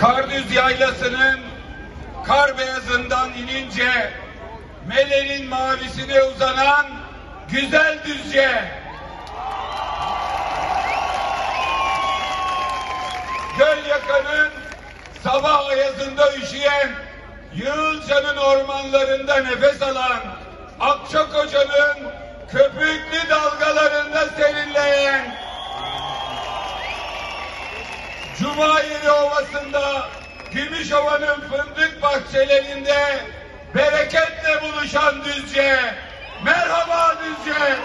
Kardüz yaylasının kar beyazından inince Mele'nin mavisine uzanan güzel düzce. Göl yakanın sabah ayazında üşüyen Yığılca'nın ormanlarında nefes alan Akçakoca'nın köpüklü dalgalarında serinleyen Cumayeli Ovası'nda Gümüşova'nın fındık bahçelerinde bereketle buluşan Düzce. Merhaba Düzce.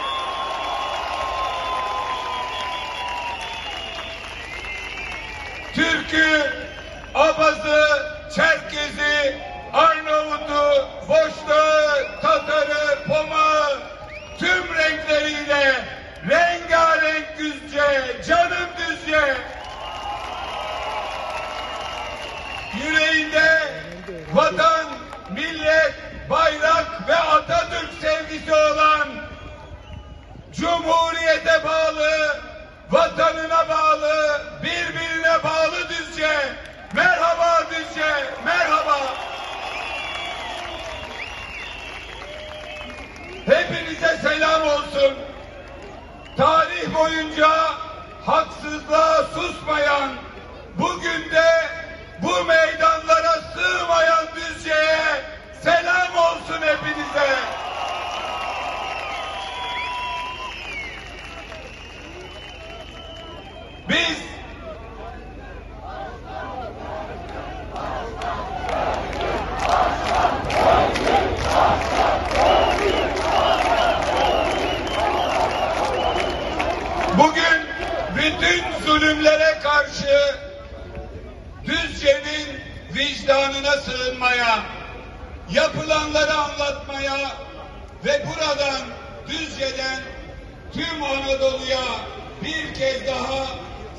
Yüreğinde vatan, millet, bayrak ve Atatürk sevgisi olan Cumhuriyete bağlı, vatanına bağlı, birbirine bağlı Düzce. Merhaba Düzce, merhaba. Hepinize selam olsun. Tarih boyunca haksızlığa susmayan, bugün de bu meydanlara sığmayan Düzce'ye selam olsun hepinize. Biz bugün bütün zulümlere karşı Düzce'nin vicdanına sığınmaya, yapılanları anlatmaya ve buradan Düzce'den tüm Anadolu'ya bir kez daha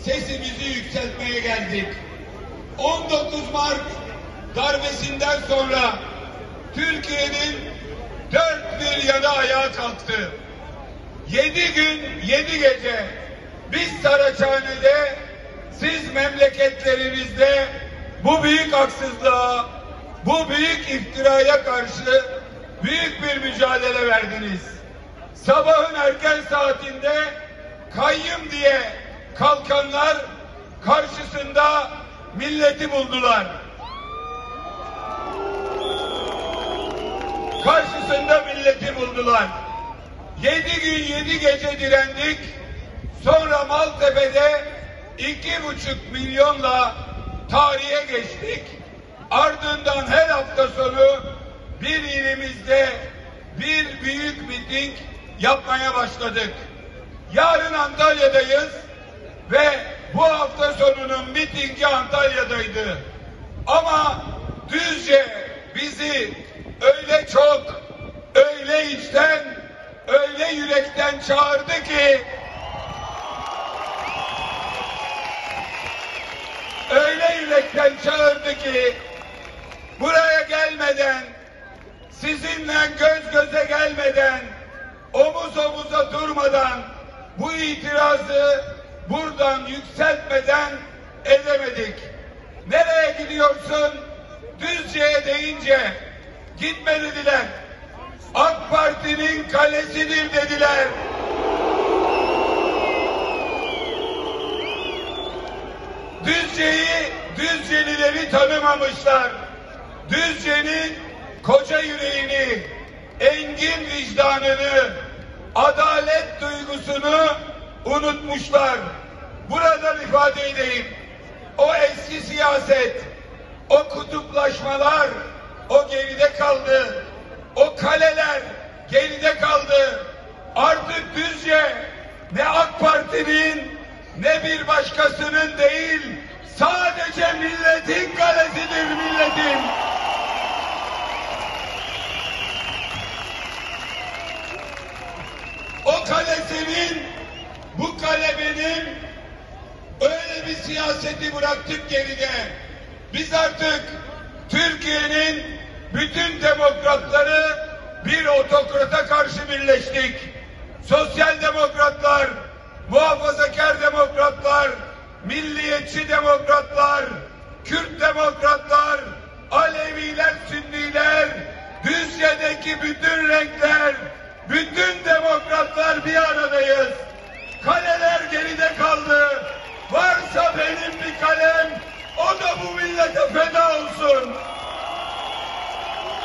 sesimizi yükseltmeye geldik. 19 Mart darbesinden sonra Türkiye'nin dört bir yanı ayağa kalktı. Yedi gün, yedi gece biz Saraçhane'de, siz memleketlerinizde bu büyük haksızlığa, bu büyük iftiraya karşı büyük bir mücadele verdiniz. Sabahın erken saatinde kayyım diye kalkanlar karşısında milleti buldular. Karşısında milleti buldular. Yedi gün yedi gece direndik. Sonra Maltepe'de iki buçuk milyonla tarihe geçtik. Ardından her hafta sonu bir ilimizde bir büyük miting yapmaya başladık. Yarın Antalya'dayız ve bu hafta sonunun mitingi Antalya'daydı. Ama Düzce bizi öyle çok, öyle içten, öyle yürekten çağırdı ki öyle yürekten çağırdı ki buraya gelmeden sizinle göz göze gelmeden omuz omuza durmadan bu itirazı buradan yükseltmeden edemedik. Nereye gidiyorsun? Düzce'ye deyince gitme dediler. AK Parti'nin kalesidir dediler. Düzce'yi, Düzcelileri tanımamışlar. Düzce'nin koca yüreğini, engin vicdanını, adalet duygusunu unutmuşlar. Buradan ifade edeyim. O eski siyaset, o kutuplaşmalar, o geride kaldı. O kaleler geride kaldı. Artık Düzce ne AK Parti'nin ne bir başkasının değil, sadece milletin kalesidir milletin. O kale bu kale. Öyle bir siyaseti bıraktık geride. Biz artık Türkiye'nin bütün demokratları bir otokrata karşı birleştik. Sosyal demokratlar, muhafazakar demokratlar, milliyetçi demokratlar,